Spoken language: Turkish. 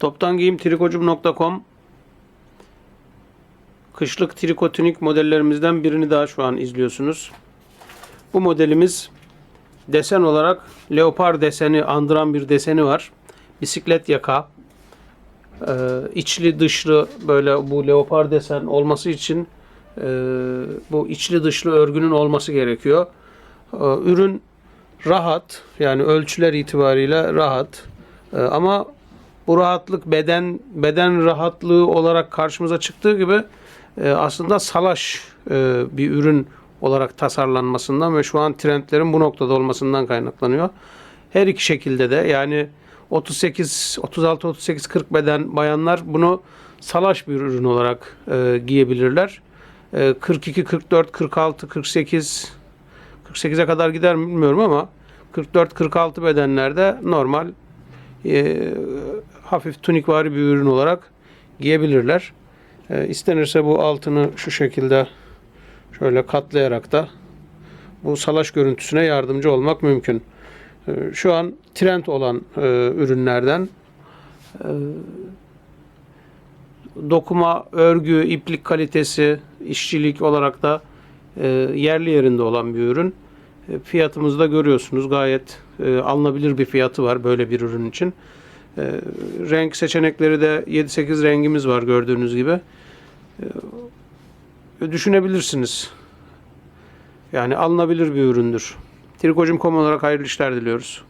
Toptan giyim trikocum.com Kışlık trikotunik modellerimizden birini daha şu an izliyorsunuz. Bu modelimiz desen olarak leopar deseni andıran bir deseni var. Bisiklet yaka. Ee, içli dışlı böyle bu leopar desen olması için e, bu içli dışlı örgünün olması gerekiyor. Ee, ürün rahat yani ölçüler itibariyle rahat. Ee, ama bu rahatlık beden beden rahatlığı olarak karşımıza çıktığı gibi e, aslında salaş e, bir ürün olarak tasarlanmasından ve şu an trendlerin bu noktada olmasından kaynaklanıyor. Her iki şekilde de yani 38 36 38 40 beden bayanlar bunu salaş bir ürün olarak e, giyebilirler. E, 42 44 46 48 48'e kadar gider mi bilmiyorum ama 44-46 bedenlerde normal e, hafif tunikvari bir ürün olarak giyebilirler. E, istenirse bu altını şu şekilde şöyle katlayarak da bu salaş görüntüsüne yardımcı olmak mümkün. E, şu an trend olan e, ürünlerden e, dokuma, örgü, iplik kalitesi, işçilik olarak da e, yerli yerinde olan bir ürün. E, Fiyatımızı da görüyorsunuz. Gayet e, alınabilir bir fiyatı var böyle bir ürün için. E, renk seçenekleri de 7-8 rengimiz var gördüğünüz gibi. E, düşünebilirsiniz. Yani alınabilir bir üründür. Trikocum.com olarak hayırlı işler diliyoruz.